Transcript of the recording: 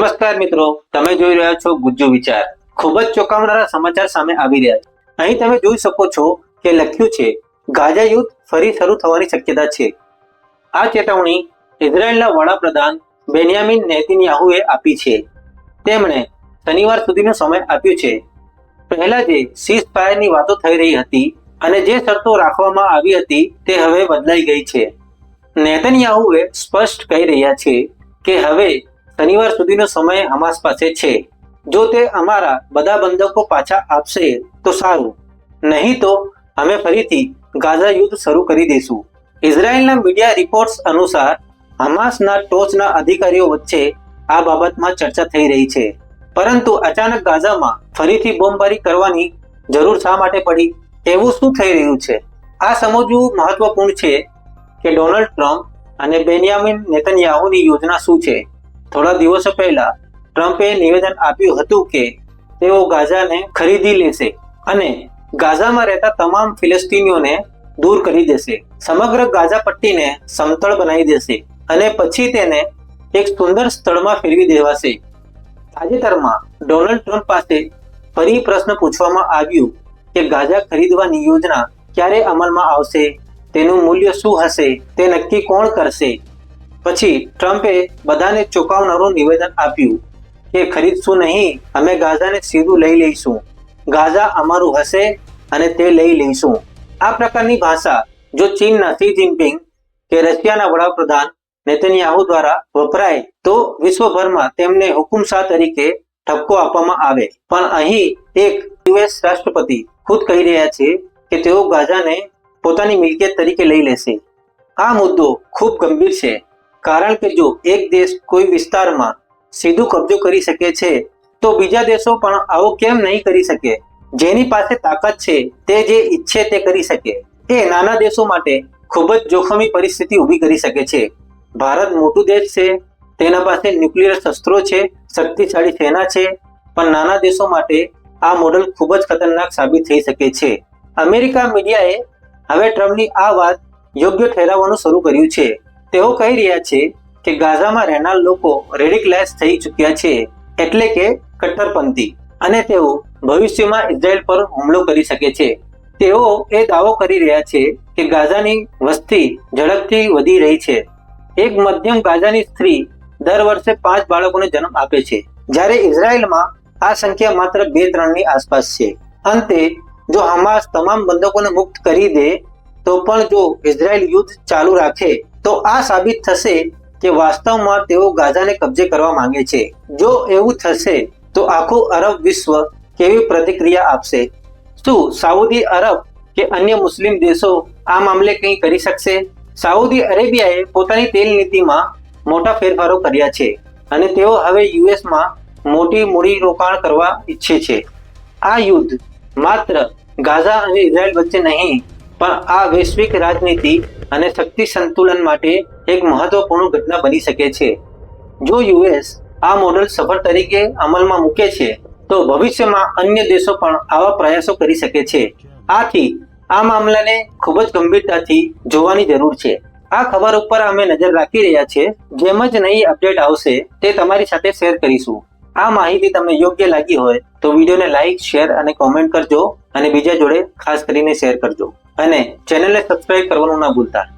નમસ્કાર મિત્રો, તમે જોઈ રહ્યા છો ગુજ્જુ વિચાર. ખૂબ જ ચોંકાવનારા સમાચાર સામે આવી રહ્યા છે. અહીં તમે જોઈ શકો છો કે લખ્યું છે, ગાઝા યુદ્ધ ફરી શરૂ થવાની શક્યતા છે. આ ચેતવણી ઇઝરાયેલના વડાપ્રધાન બેન્યામિન નેતન્યાહુએ આપી છે. તેમણે શનિવાર સુધીનો સમય આપ્યો છે. પહેલા જે સીઝ ફાયરની વાતો થઈ રહી હતી અને જે શરતો રાખવામાં આવી હતી તે હવે બદલાઈ ગઈ છે. નેતન્યાહુએ સ્પષ્ટ કહી રહ્યા છે કે હવે શનિવાર સુધીનો સમય હમાસ પાસે છે. જો તે અમારા બધા બંધકો પાછા આપશે, તો સારું. નહીં તો અમે ફરીથી ગાઝા યુદ્ધ શરૂ કરી દઈશું ઇઝરાયલના મીડિયા રિપોર્ટ્સ અનુસાર, હમાસના ટોચના અધિકારીઓ વચ્ચે આ બાબતમાં ચર્ચા થઈ રહી છે. પરંતુ અચાનક ગાઝામાં ફરીથી બોમ્બબારી કરવાની જરૂર શા માટે પડી? એવું શું થઈ રહ્યું છે? આ સમજવું મહત્વપૂર્ણ છે કે ડોનાલ્ડ ટ્રમ્પ અને બેન્યામિન નેતન્યાહુની યોજના શું છે? થોડા દિવસો પહેલા ટ્રમ્પે નિવેદન આપ્યું હતું કે તેઓ ગાઝાને ખરીદી લેશે અને ગાઝામાં રહેતા તમામ ફિલિસ્તીનીઓને દૂર કરી દેશે. સમગ્ર ગાઝા પટ્ટીને સમતળ બનાવી દેશે અને પછી તેને એક સુંદર સ્થળમાં ફેરવી દેવાશે. તાજેતરમાં ડોનાલ્ડ ટ્રમ્પ પાસે ફરી પ્રશ્ન પૂછવામાં આવ્યું કે ગાઝા ખરીદવાની યોજના ક્યારે અમલમાં આવશે? તેનું મૂલ્ય શું હશે? તે નક્કી કોણ કરશે? પછી ટ્રમ્પે બધાને ચોંકાવનારું નિવેદન આપ્યું કે ખરીદશું નહીં, અમે ગાઝાને સીધું લઈ લઈશું. ગાઝા અમારું હશે અને તે લઈ લઈશું. આ પ્રકારની ભાષા જો ચીનના સી જિનપિંગ કે રશિયાના વડાપ્રધાન નેતન્યાહુ દ્વારા વપરાય, તો વિશ્વભરમાં તેમને હુકુમશાહ તરીકે ઠપકો આપવામાં આવે. પણ અહીં એક યુએસ રાષ્ટ્રપતિ ખુદ કહી રહ્યા છે કે તેઓ ગાઝાને પોતાની મિલકિયત તરીકે લઈ લેશે. આ મુદ્દો ખૂબ ગંભીર છે. કારણ કે જો એક દેશ કોઈ વિસ્તારમાં સીધું કબજો કરી શકે છે, તો બીજા દેશો પણ આવો કેમ નહીં કરી શકે? જેની પાસે તાકાત છે, તે જે ઈચ્છે તે કરી શકે. એ નાના દેશો માટે ખૂબ જ જોખમી પરિસ્થિતિ ઊભી કરી શકે છે. ભારત મોટું દેશ છે, તેના પાસે ન્યુક્લિયર શસ્ત્રો છે, શક્તિશાળી સેના છે, પણ નાના દેશો માટે આ મોડલ ખૂબ જ ખતરનાક સાબિત થઈ શકે છે. અમેરિકા મીડિયાએ હવે ટ્રમ્પની આ વાત યોગ્ય ઠેરાવવાનું શરૂ કર્યું છે. તેઓ કહી રહ્યા છે કે ગાઝામાં રહેનાર લોકો રેડિકલાઇઝ થઈ ચૂક્યા છે એટલે કે કટ્ટરપંથી અને તેઓ ભવિષ્યમાં ઇઝરાયલ પર હુમલો કરી શકે છે. તેઓ એ દાવો કરી રહ્યા છે કે ગાઝાની વસ્તી ઝડપથી વધી રહી છે. એક મધ્યમ ગાઝાની સ્ત્રી દર વર્ષે પાંચ બાળકોને જન્મ આપે છે. જ્યારે ઇઝરાયલમાં આ સંખ્યા માત્ર બે ત્રણની આસપાસ છે. અંતે, જો હમાસ તમામ બંધકોને મુક્ત કરી દે, તો પણ જો ઇઝરાયલ યુદ્ધ ચાલુ રાખે તો આ સાબિત થશે કે વાસ્તવમાં તેઓ ગાઝાને કબજે કરવા માંગે છે. જો એવું થશે, તો આખું અરબ વિશ્વ કેવી પ્રતિક્રિયા આપશે? શું સાઉદી અરબ કે અન્ય મુસ્લિમ દેશો આ મામલે કંઈ કરી શકશે? સાઉદી અરેબિયાએ પોતાની તેલ નીતિમાં મોટા ફેરફારો કર્યા છે અને તેઓ હવે યુએસમાં મોટી મૂડી રોકાણ કરવા ઈચ્છે છે. આ યુદ્ધ માત્ર ગાઝા અને ઇઝરાયલ વચ્ચે નહીં, પણ આ વૈશ્વિક રાજનીતિ અને શક્તિ સંતુલન માટે એક મહત્વપૂર્ણ ઘટના બની શકે છે. જો યુએસ આ મોડલ સફળ તરીકે અમલમાં મૂકે છે, તો ભવિષ્યમાં અન્ય દેશો પણ આવા પ્રયાસો કરી શકે છે. આથી આ મામલાને ખૂબ જ ગંભીરતાથી જોવાની જરૂર છે. આ ખબર ઉપર અમે નજર રાખી રહ્યા છે. જેમ જ નવી અપડેટ આવશે, તે તમારી સાથે શેર કરીશું. આ માહિતી તમને યોગ્ય લાગી હોય, તો વિડીયોને લાઈક, શેર અને કોમેન્ટ કરજો અને બીજા જોડે ખાસ કરીને શેર કરજો. અને ચેનલને સબસ્ક્રાઇબ કરવાનું ના ભૂલતા.